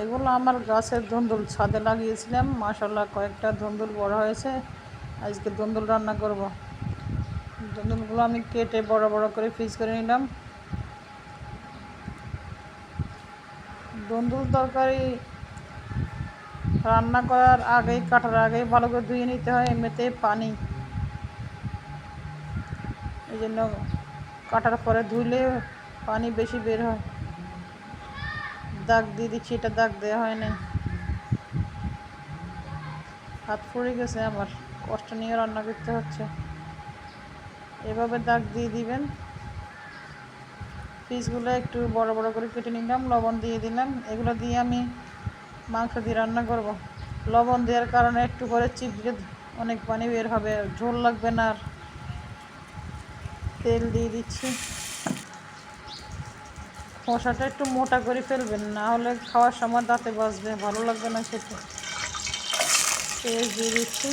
এগুলো আমার গাছের ধুন্দুল ছাদে লাগিয়েছিলাম। মাসাল্লাহ কয়েকটা ধুন্দুল বড় হয়েছে। আজকে ধুন্দুল রান্না করব। ধুন্দুলগুলো আমি কেটে বড় বড় করে ফ্রিজ করে নিলাম। ধুন্দুল তরকারি রান্না করার আগেই, কাটার আগেই ভালো করে ধুয়ে নিতে হয়। এমনিতে পানি এই জন্য কাটার পরে ধুলে পানি বেশি বের হয়। দাগ দিয়ে দিচ্ছি, এটা দাগ দেওয়া হয় নাই। হাত পড়ে গেছে আমার কষ্ট নিয়ে রান্না করতে হচ্ছে। এভাবে দাগ দিয়ে দিবেন। পিসগুলো একটু বড় বড় করে কেটে নিলাম, লবণ দিয়ে দিলাম। এগুলো দিয়ে আমি মাংস দিয়ে রান্না করব। লবণ দেওয়ার কারণে একটু করে চিপ দিলে অনেক পানি বের হবে, ঝোল লাগবে না আর। তেল দিয়ে দিচ্ছি। খোসাটা একটু মোটা করে ফেলবেন, না হলে খাওয়ার সময় দাঁতে বাজবে, ভালো লাগবে না খেতে। পেঁয়াজ দিয়ে দিচ্ছি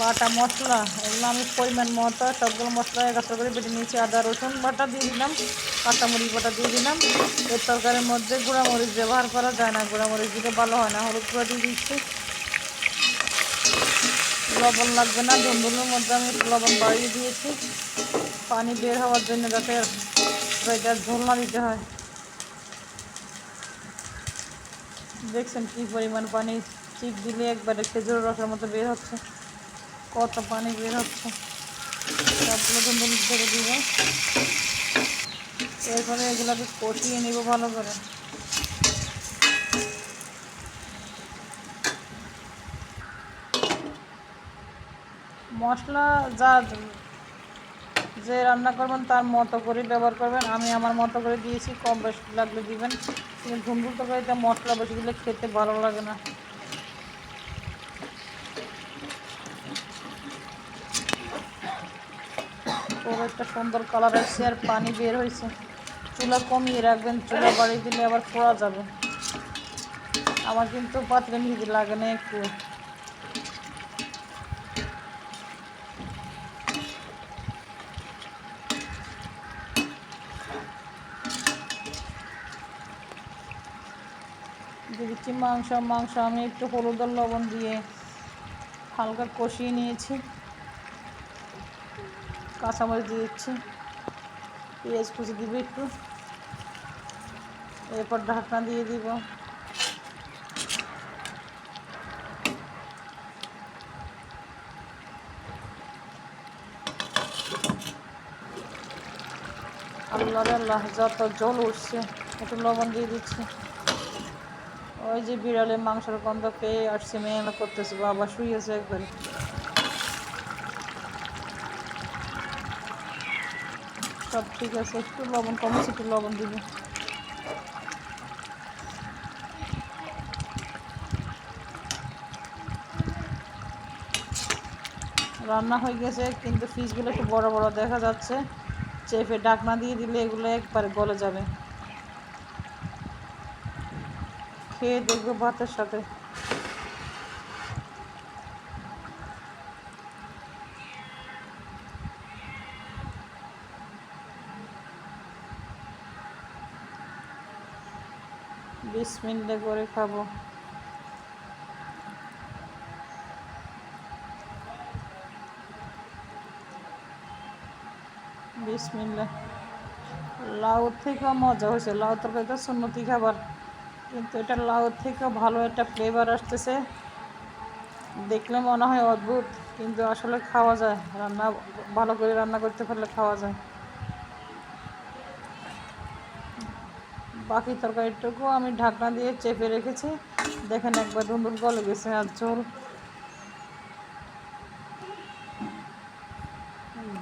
বাটা মশলা এগুলো আমি পরিমাণ মতো, সবগুলো মশলা একাত্র করে বেটে নিয়েছি, আদা, রসুন বাটা দিয়ে দিলাম, কাঁচামরিচ বাটা দিয়ে দিলাম। এর তরকারির মধ্যে গুঁড়ামরিচ ব্যবহার করা যায় না, গুঁড়ামরিচ দিলে ভালো হয় না, হলুদ গুঁড়া দিয়ে দিচ্ছি। লবণ লাগবে না, ধুন্দুলের মধ্যে আমি লবণ বাড়িয়ে দিয়েছি। পানি বের হওয়ার জন্য যাতে এটা ঝোল না দিতে হয়। দেখছেন কী পরিমাণ পানি? চিপ দিলে একবারে খেজুর রসের মতো বের হচ্ছে। কত পানি বের হচ্ছে। ছেড়ে দিব। এরপরে এগুলোকে কষিয়ে নিব ভালো করে। মশলা যা যে রান্না করবেন তার মতো করে ব্যবহার করবেন। আমি আমার মতো করে দিয়েছি, কম বেশি লাগলে দিবেন। কিন্তু তরকারিতে মশলা বেশি দিলে খেতে ভালো লাগে না। খুব একটা সুন্দর কালার আসছে আর পানি বের হয়েছে। চুলা কমিয়ে রাখবেন, চুলা বাড়িয়ে দিলে আবার পোড়া যাবে। আমার কিন্তু পাত্রে নিতে লাগে না একটু। দিয়ে দিচ্ছি মাংস মাংস আমি একটু হলুদ আর লবণ দিয়ে হালকা কষিয়ে নিয়েছি। কাঁচামরিচ দিয়ে দিচ্ছি। পেঁয়াজ কুচি দিব একটু। এরপর ঢাকনা দিয়ে দিব। আল্লাহ আল্লাহ যত জল উঠছে। একটু লবণ দিয়ে দিচ্ছি। ওই যে বিড়ালের মাংসের গন্ধ পেয়ে আসছে মেয়ে করতেছে, বাবা শুয়েছে একবারে। সব ঠিক আছে, একটু লবণ কমেছে একটু লবণ দিবে। রান্না হয়ে গেছে, কিন্তু ফিসগুলো একটু বড় বড় দেখা যাচ্ছে। চেপে ডাকনা দিয়ে দিলে এগুলো একবারে গলে যাবে। খেয়ে দেখব ভাতের সাথে। বিশ মিনিটে করে খাব। বিশ মিনিটে। লাউ থেকেও মজা হয়েছে। লাউ তরকারি তো সুন্নতি খাবার। কিন্তু এটা লাউ থেকেও ভালো একটা ফ্লেভার আসতেছে। দেখলে মনে হয় অদ্ভুত, কিন্তু আসলে খাওয়া যায়। রান্না, ভালো করে রান্না করতে পারলে খাওয়া যায়। বাকি তরকারিটুকু আমি ঢাকনা দিয়ে চেপে রেখেছি। দেখেন একবার ধুন্দুল গলে গেছে আর ঝোল।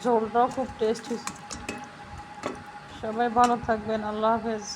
ঝোলটাও খুব টেস্টি সবাই ভালো থাকবেন, আল্লাহ হাফেজ।